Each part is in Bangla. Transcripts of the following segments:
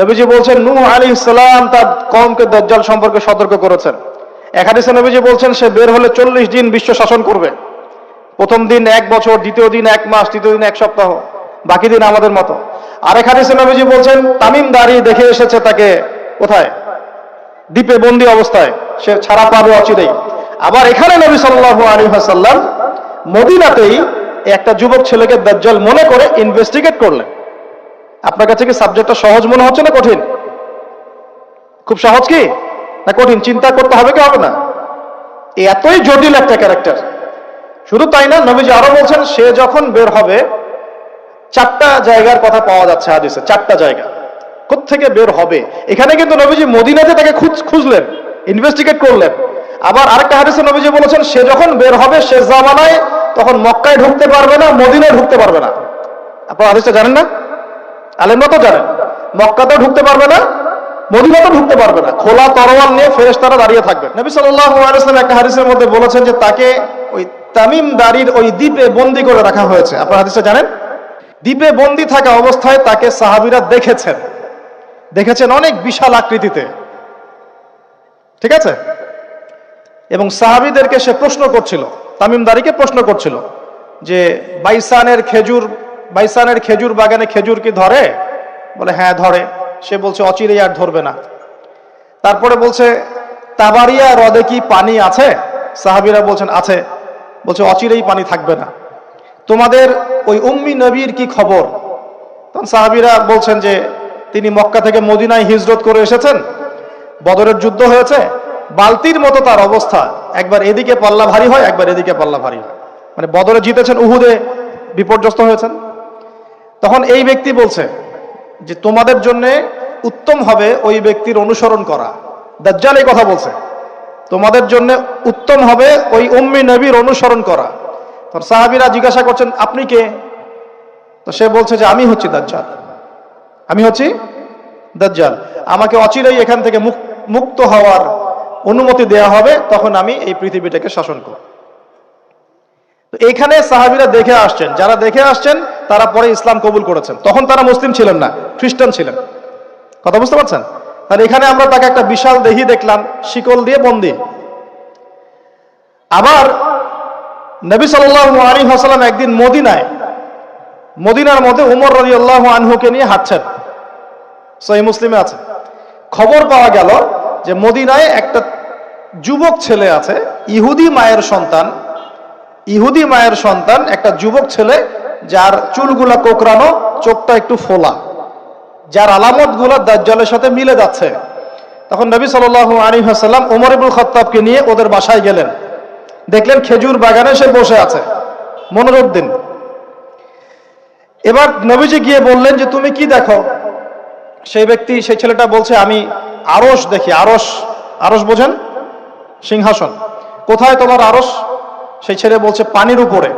নবীজি বলছেন, নূহ আলী ইসলাম তার কমকে দজ্জাল সম্পর্কে সতর্ক করেছেন। এক হাদিসে নবীজি বলছেন, সে বের হলে চল্লিশ দিন বিশ্ব শাসন করবে। প্রথম দিন এক বছর, দ্বিতীয় দিন এক মাস, তৃতীয় দিন এক সপ্তাহ, বাকি দিন আমাদের মতো। আরেক হাদিসে নবীজি বলছেন, তামিম দাঁড়ি দেখে এসেছে তাকে কোথায়? দ্বীপে বন্দি অবস্থায়, সে ছাড়া পাবে অচিরেই। আবার এখানে নবী সাল্লাল্লাহু আলাইহি ওয়াসাল্লাম মদিনাতেই একটা যুবক ছেলেকে দাজ্জাল মনে করে ইনভেস্টিগেট করলেন। আপনার কাছে কি সাবজেক্টটা সহজ মনে হচ্ছে না কঠিন? খুব সহজ কি? না কঠিন? চিন্তা করতে হবে কি হবে না? এতই জটিল একটা ক্যারেক্টার শুধু তাই না, নবীজি আরও বলছেন, সে যখন বের হবে, চারটা জায়গার কথা পাওয়া যাচ্ছে হাদিসে, চারটা জায়গা। থেকে বের হবে? এখানে কিন্তু নবীজি মদিনাতে তাকে খুঁজ- খুঁজলেন ইনভেস্টিগেট করলেন। আবার আরেকটা হাদিসে নবীজি বলেছেন, সে যখন বের হবে শেষ জামানায় তখন মক্কায় ঢুকতে পারবে না, মদিনায় ঢুকতে পারবে না। আপনারা হাদিসটা জানেন না? আলেমরা তো জানেন মক্কাতেও ঢুকতে পারবে না, মদিনাতেও ঢুকতে পারবে না। খোলা তরোয়াল নিয়ে ফেরেশতারা দাঁড়িয়ে থাকবে। নবী সাল্লাল্লাহু একটা হাদিসের মধ্যে বলেছেন যে তাকে ওই তামিম দাড়ির ওই দ্বীপে বন্দি করে রাখা হয়েছে। আপনারা হাদিসটা জানেন? দ্বীপে বন্দি থাকা অবস্থায় তাকে সাহাবীরা দেখেছেন। দেখেছেন অনেক বিশাল আকৃতিতে। ঠিক আছে? এবং সাহাবীদেরকে সে প্রশ্ন করছিল, তামিম দারিকে প্রশ্ন করছিল যে, বাইসানের খেজুর বাইসানের খেজুর বাগানে খেজুর কি ধরে? বলে হ্যাঁ ধরে। সে বলছে, অচিরেই আর ধরবে না। তারপরে বলছে, তাবারিয়া হ্রদে কি পানি আছে? সাহাবীরা বলছেন, আছে। বলছে, অচিরেই পানি থাকবে না। তোমাদের ওই উম্মি নবীর কি খবর? তখন সাহাবীরা বলছেন যে, তিনি মক্কা থেকে মদিনায় হিজরত করে এসেছেন। বদরের যুদ্ধ হয়েছে। বালতির মতো তার অবস্থা। একবার এদিকে পাল্লা ভারী হয়, একবার এদিকে পাল্লা ভারী হয়। মানে বদরে জিতেছেন, উহুদে বিপর্যস্ত হয়েছেন। তখন এই ব্যক্তি বলছে যে তোমাদের জন্য উত্তম হবে ওই ব্যক্তির অনুসরণ করা। দাজ্জাল এই কথা বলছে। তোমাদের জন্য উত্তম হবে ওই উম্মি নবীর অনুসরণ করা। তখন সাহাবীরা জিজ্ঞাসা করছেন, আপনি কে? তো সে বলছে যে, আমি হচ্ছি দাজ্জাল। আমি হচ্ছি দাজ্জাল। আমাকে অচিরেই এখান থেকে মুক- মুক্ত হওয়ার অনুমতি দেয়া হবে, তখন আমি এই পৃথিবীটাকে শাসন করব। তো এইখানে সাহাবীরা দেখে আসছেন, যারা দেখে আসছেন তারা পরে ইসলাম কবুল করেছেন। তখন তারা মুসলিম ছিলেন না, খ্রিস্টান ছিলেন। কথা বুঝতে পারছেন? তাহলে এখানে আমরা তাকে একটা বিশাল দেহি দেখলাম, শিকল দিয়ে বন্দি। আবার নবী আলাইহি ওয়াসাল্লাম একদিন মদিনায়, মদিনার মধ্যে উমর রাদিয়াল্লাহু আনহুকে নিয়ে হাঁটছেন। সহি মুসলিমে আছে। খবর পাওয়া গেল যে মদিনায় একটা যুবক ছেলে আছে, ইহুদি মায়ের সন্তান, ইহুদি মায়ের সন্তান, একটা যুবক ছেলে যার চুলগুলা কোকরানো চোখটা একটু ফোলা। যার আলামতগুলো দাজ্জালের সাথে মিলে যাচ্ছে। তখন নবী সাল্লাল্লাহু আলাইহি ওয়াসাল্লাম ওমর ইবুল খত্তাবকে নিয়ে ওদের বাসায় গেলেন। দেখলেন খেজুর বাগানে সে বসে আছে। মনোযোগ দিন। এবার নবীজি গিয়ে বললেন যে, তুমি কি দেখো? সেই ব্যক্তি, সেই ছেলেটা বলছে, আমি আরস দেখি আরস আরস বোঝেন? সিংহাসন। কোথায় তোমার আরস সেই ছেলে বলছে, পানির উপরে।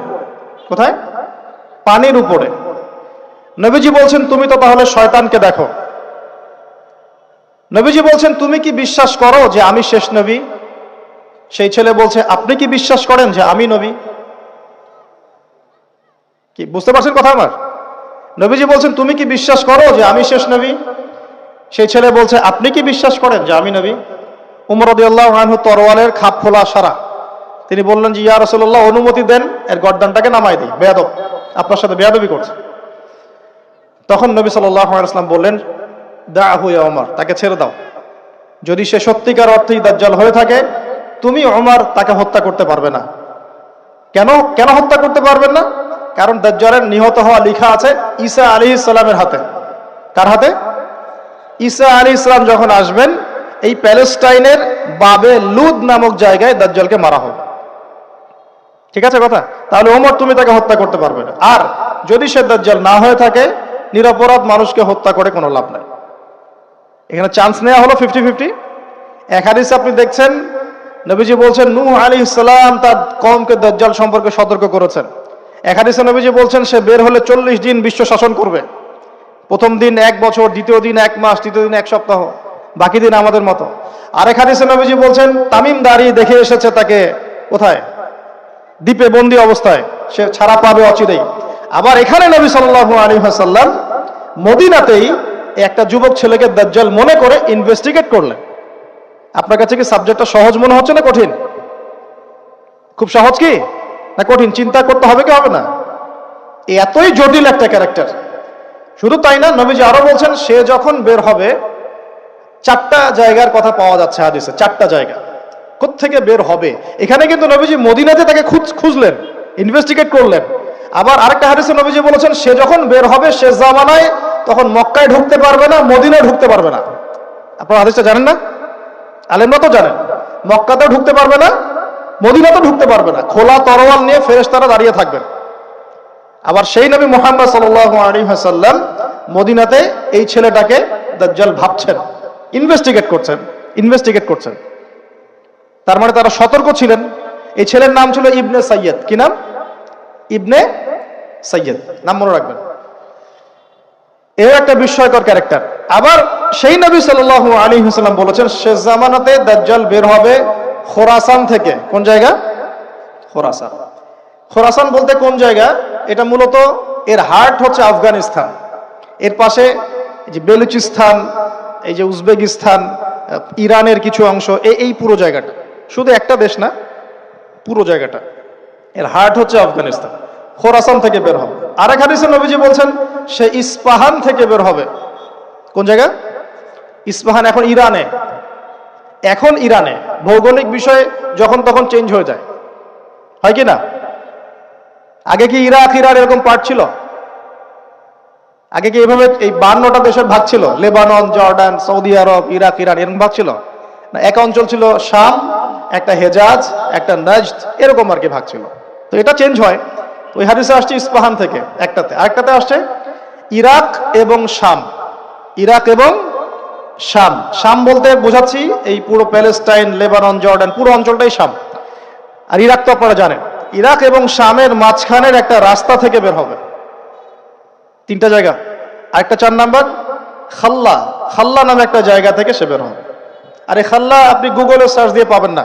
কোথায়? পানির উপরে। নবীজি বলছেন, তুমি তো তাহলে শয়তানকে দেখো। নবীজি বলছেন, তুমি কি বিশ্বাস করো যে আমি শেষ নবী? সেই ছেলে বলছে, আপনি কি বিশ্বাস করেন যে আমি নবী? কি, বুঝতে পারছেন কথা আমার? নবীজি বলছেন, তুমি কি বিশ্বাস করো যে আমি শেষ নবী? সেই ছেলে বলছে, আপনি কি বিশ্বাস করেন যে আমি নবী? উমর রদিয়াল্লাহ আনহু তরওয়ালের খাপ খোলা সারা। তিনি বললেন যে, ইয়া রাসূলুল্লাহ, অনুমতি দেন, এর গর্দানটাকে নামাই দিই। বেয়াদব। আপনার সাথে বেয়াদবি করছে। তখন নবী ওয়াসাল্লাম বললেন, দাহু ইয়া ওমর, তাকে ছেড়ে দাও। যদি সে সত্যিকার অর্থেই দাজ্জাল হয়ে থাকে, তুমি ওমর তাকে হত্যা করতে পারবে না। কেন? কেন হত্যা করতে পারবেন না? কারণ দাজ্জালের নিহত হওয়া লেখা আছে ঈসা আলী ইসলামের হাতে। কার হাতে? ঈসা আলী ইসলাম যখন আসবেন, এই প্যালেস্টাইনের বাবে লুদ নামক জায়গায় দাজ্জালকে মারা হবে। ঠিক আছে কথা? তাহলে ওমর তুমি তাকে হত্যা করতে পারবে না। আর যদি সে দাজ্জাল না হয়ে থাকে, নিরপরাধ মানুষকে হত্যা করে কোনো লাভ নাই। এখানে চান্স নেওয়া হলো ফিফটি ফিফটি এক আপনি দেখছেন, নবীজি বলছেন, নূহ আলী ইসলাম তার কমকে দাজ্জাল সম্পর্কে সতর্ক করেছেন। এক হাদিসে নবীজি বলছেন, সে বের হলে চল্লিশ দিন বিশ্ব শাসন করবে। প্রথম দিন এক বছর, দ্বিতীয় দিন এক মাস, তৃতীয় দিন এক সপ্তাহ, বাকি দিন আমাদের মতো। আরেক হাদিসে নবীজি বলছেন, তামিম দাঁড়ি দেখে এসেছে তাকে কোথায়? দ্বীপে বন্দি অবস্থায়, সে ছাড়া পাবে অচিরেই। আবার এখানে নবী সাল্লাল্লাহু আলাইহি ওয়াসাল্লাম মদিনাতেই একটা যুবক ছেলেকে দাজ্জাল মনে করে ইনভেস্টিগেট করলেন। আপনার কাছে কি সাবজেক্টটা সহজ মনে হচ্ছে না কঠিন? খুব সহজ কি? না কঠিন? চিন্তা করতে হবে কি হবে না? এতই জটিল একটা ক্যারেক্টার শুধু তাই না, নবীজি আরও বলছেন, সে যখন বের হবে, চারটা জায়গার কথা পাওয়া যাচ্ছে হাদিসে, চারটা জায়গা। থেকে বের হবে? এখানে কিন্তু নবীজি মদিনাতে তাকে খুঁজ- খুঁজলেন ইনভেস্টিগেট করলেন। আবার আরেকটা হাদিসে নবীজি বলেছেন, সে যখন বের হবে, সে জামানায় তখন মক্কায় ঢুকতে পারবে না, মদিনায় ঢুকতে পারবে না। আপনারা হাদিসটা জানেন না? আলেমরা তো জানেন। মক্কাতেও ঢুকতে পারবে না, মদিনাতেও ঢুকতে পারবে না। খোলা তরোয়াল নিয়ে ফেরেশতারা দাঁড়িয়ে থাকবেন। আবার সেই নবী মোহাম্মদ ওয়াসাল্লাম মদিনাতে এই ছেলেটাকে দাজ্জাল ভাবছেন ইনভেস্টিগেট করছেন ইনভেস্টিগেট করছেন। তার মানে তারা সতর্ক ছিলেন। এই ছেলের নাম ছিল ইবনে সৈয়দ কি নাম? ইবনে সৈয়দ নাম মনে রাখবেন। এও একটা বিস্ময়কর ক্যারেক্টার। আবার সেই নবী সাল্লাল্লাহু আলাইহি ওয়াসাল্লাম বলেছেন শেষ জামানাতে দাজ্জাল বের হবে খোরাসান থেকে। কোন জায়গা? খোরাসান। খোরাসান বলতে কোন জায়গা? এটা মূলত এর হার্ট হচ্ছে আফগানিস্তান। এর পাশে যে বেলুচিস্তান, এই যে উজবেকিস্তান ইরানের কিছু অংশ এই পুরো জায়গাটা। শুধু একটা দেশ না, পুরো জায়গাটা। এর হার্ট হচ্ছে আফগানিস্তান। খোরাসান থেকে বের হবে। আরেক হাদিসে নবীজি বলছেন, সে ইস্পাহান থেকে বের হবে। কোন জায়গা? ইস্পাহান এখন ইরানে। এখন ইরানে। ভৌগোলিক বিষয়ে যখন তখন চেঞ্জ হয়ে যায়। হয় কি না? আগে কি ইরাক, ইরান এরকম পার্ট ছিল? আগে কি এভাবে এই বান্নটা দেশের ভাগ ছিল? Lebanon, Jordan, Saudi Arab, Iraq, Iran এরকম ভাগ ছিল? না, এক অঞ্চল ছিল শাম একটা হেজাজ, একটা নজদ এরকম আর কি ভাগ ছিল। তো এটা চেঞ্জ হয়। ওই হাদিসে আসছে ইস্পাহান থেকে একটাতে। আরেকটাতে আসছে ইরাক এবং শাম। ইরাক এবং শাম। শাম বলতে বোঝাচ্ছি এই পুরো প্যালেস্টাইন, লেবানন, জর্ডান, পুরো অঞ্চলটাই শাম। আর ইরাক তো আপনারা জানেন। ইরাক এবং শামের মাঝখানের একটা রাস্তা থেকে বের হবে। তিনটা জায়গা। আরেকটা চার নাম্বার, খাল্লা। খাল্লা নামে একটা জায়গা থেকে সে বের হবে। আর এই খাল্লা আপনি গুগলে সার্চ দিয়ে পাবেন না।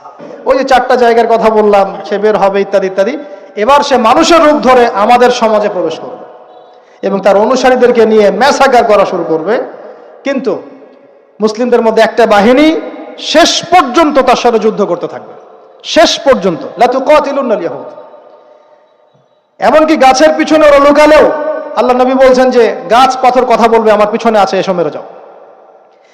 ওই যে চারটা জায়গার কথা বললাম, সে বের হবে ইত্যাদি ইত্যাদি। এবার সে মানুষের রূপ ধরে আমাদের সমাজে প্রবেশ করবে এবং তার অনুসারীদেরকে নিয়ে ম্যাসাকার করা শুরু করবে। কিন্তু মুসলিমদের মধ্যে একটা বাহিনী শেষ পর্যন্ত তার সাথে যুদ্ধ করতে থাকবে। শেষ পর্যন্ত। লাতু এমনকি গাছের পিছনে ওরা লুকালেও আল্লাহ নবী বলছেন যে, গাছ পাথর কথা বলবে, আমার পিছনে আছে, এসো মেরে যাও।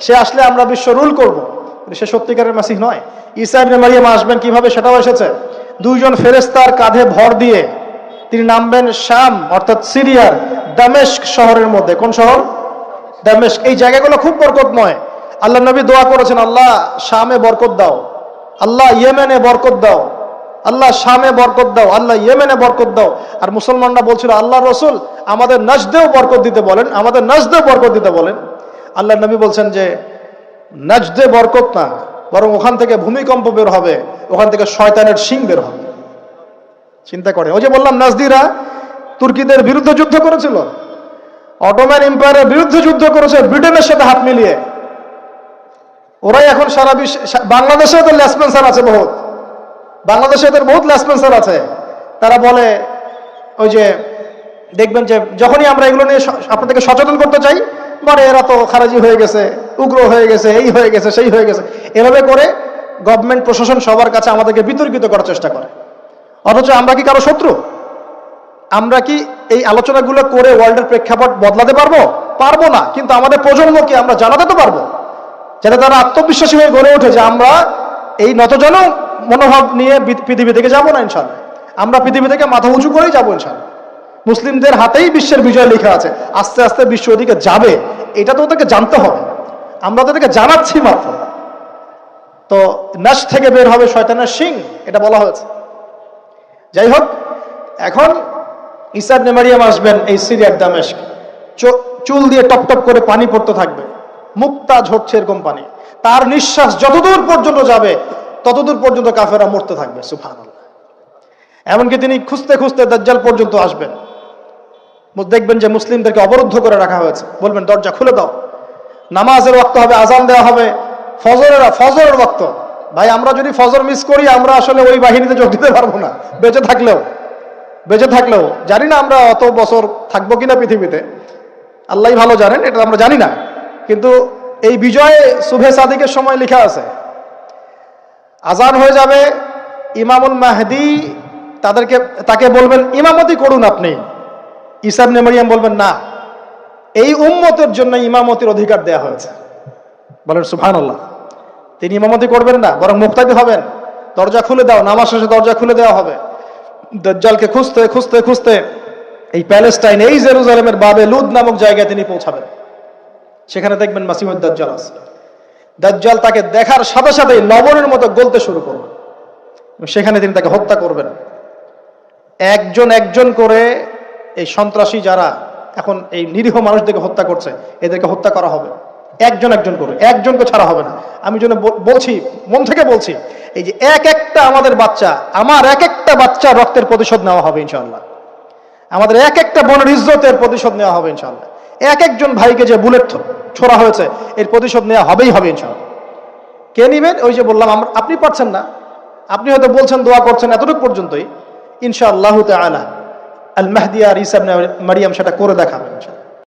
সে আসলে আমরা বিশ্ব রুল করব। সে সত্যিকারের মাসিহ নয়। ঈসা মারিয়াম আসবেন কীভাবে সেটাও এসেছে। দুইজন ফেরেস্তার কাঁধে ভর দিয়ে তিনি নামবেন শাম, অর্থাৎ সিরিয়ার দামেস্ক শহরের মধ্যে। কোন শহর? দামেস্ক। এই জায়গাগুলো খুব বরকত নয় আল্লাহ নবী দোয়া করেছেন, আল্লাহ শামে বরকত দাও। আল্লাহ ইয়েমেনে বরকত দাও। আল্লাহ শামে বরকত দাও। আল্লাহ ইয়েমেনে বরকত দাও। আর মুসলমানরা বলছিল আল্লাহ রসুল আমাদের নজদেও বরকত দিতে বলেন, আমাদের নজদেও বরকত দিতে বলেন। আল্লাহ নবী বলছেন যে, নজদে বরকত না, বরং ওখান থেকে ভূমিকম্প বের হবে, ওখান থেকে শয়তানের শিং বের হবে। চিন্তা করে। ওই যে বললাম, নাজদিরা তুর্কিদের বিরুদ্ধে যুদ্ধ করেছিল। অটোম্যান এম্পায়ারের বিরুদ্ধে যুদ্ধ করেছে, ব্রিটেনের সাথে হাত মিলিয়ে। ওরাই এখন সারা বিশ্ব বাংলাদেশে তো লেসপেন্সার আছে বহুত। বাংলাদেশে ওদের বহুত লেসপেন্সার আছে। তারা বলে, ওই যে, দেখবেন যে, যখনই আমরা এগুলো নিয়ে স- আপনাদেরকে সচেতন করতে চাই মানে এরা তো খারাজি হয়ে গেছে, উগ্র হয়ে গেছে, এই হয়ে গেছে, সেই হয়ে গেছে। এভাবে করে গভর্নমেন্ট প্রশাসন সবার কাছে আমাদেরকে বিতর্কিত করার চেষ্টা করে। অথচ আমরা কি কারও শত্রু? আমরা কি এই আলোচনাগুলো করে ওয়ার্ল্ডের প্রেক্ষাপট বদলাতে পারব? পারব না। কিন্তু আমাদের প্রজন্মকে আমরা জানাতে তো পারব। যাতে তারা আত্মবিশ্বাসী হয়ে গড়ে ওঠে যে আমরা এই নতজন মনোভাব নিয়ে পৃথিবী থেকে যাব না ইনশাল্লাহ আমরা পৃথিবী থেকে মাথা উঁচু করেই যাব ইনশাল্লাহ মুসলিমদের হাতেই বিশ্বের বিজয় লেখা আছে। আস্তে আস্তে বিশ্ব ওদিকে যাবে। এটা তো ওদেরকে জানতে হবে। আমরা তাদেরকে জানাচ্ছি মাত্র। তো নাশ থেকে বের হবে শয়তানের সিং এটা বলা হয়েছে। যাই হোক, এখন ইসাব নেমারিয়াম আসবেন এই সিরিয়ার চো- চুল দিয়ে টপ টপ করে পানি পড়তে থাকবে। মুক্তা ঝরছে এরকম পানি। তার নিঃশ্বাস যতদূর পর্যন্ত যাবে, ততদূর পর্যন্ত কাফেরা মরতে থাকবে সুফান এমনকি তিনি খুঁজতে খুঁজতে দাজ্জাল পর্যন্ত আসবেন। দেখবেন যে মুসলিমদেরকে অবরুদ্ধ করে রাখা হয়েছে। বলবেন, দরজা খুলে দাও। নামাজের ওয়াক্ত হবে, আজান দেওয়া হবে। ফজরের ফজরের ওয়াক্ত। ভাই, আমরা যদি ফজর মিস করি, আমরা আসলে ওই বাহিনীতে যোগ দিতে পারব না। বেঁচে থাকলেও বেঁচে থাকলেও। জানি না আমরা অত বছর থাকব কিনা পৃথিবীতে। আল্লাহ ভালো জানেন, এটা আমরা জানি না। কিন্তু এই বিজয়ে শুভে সাদিকের সময় লেখা আছে। আজান হয়ে যাবে, ইমামুল মাহদি তাদেরকে, তাকে বলবেন, ইমামতি করুন আপনি। ইসাব নেমারিয়াম বলবেন, না, এই উম্মতের জন্য ইমামতির অধিকার দেয়া হয়েছে। বলেন, সুবহানাল্লাহ, তিনি ইমামতি করবেন না, বরং মুক্তাদি হবেন। দরজা খুলে দাও, নামাজ শেষে দরজা খুলে দেওয়া হবে। দজ্জালকে খুঁজতে খুঁজতে খুঁজতে এই প্যালেস্টাইন, এই জেরুজালেমের বাবে লুদ নামক জায়গায় তিনি পৌঁছাবেন। সেখানে দেখবেন মাসিমুদ দাজ্জাল আছে। দাজ্জাল তাকে দেখার সাথে সাথেই লবণের মতো গলতে শুরু করবে সেখানে তিনি তাকে হত্যা করবেন। একজন একজন করে এই সন্ত্রাসী যারা এখন এই নিরীহ মানুষদেরকে হত্যা করছে, এদেরকে হত্যা করা হবে। একজন একজন করে, একজনকে ছাড়া হবে না। আমি জন্য বলছি, মন থেকে বলছি, এই যে এক একটা আমাদের বাচ্চা, আমার এক একটা বাচ্চা রক্তের প্রতিশোধ নেওয়া হবে ইনশাল্লাহ আমাদের এক একটা বনের ইজ্জতের প্রতিশোধ নেওয়া হবে ইনশাল্লাহ এক একজন ভাইকে যে বুলেট ছোড়া হয়েছে, এর প্রতিশোধ নেওয়া হবেই হবে ইনশাল্লাহ কে নিবেন ওই যে বললাম আমরা আপনি পারছেন না। আপনি হয়তো বলছেন, দোয়া করছেন এতটুকু পর্যন্তই। ইনশাআল্লাহ তাআলা। আল মাহদিয়া আর ইবনে মারিয়াম সেটা করে দেখাবে।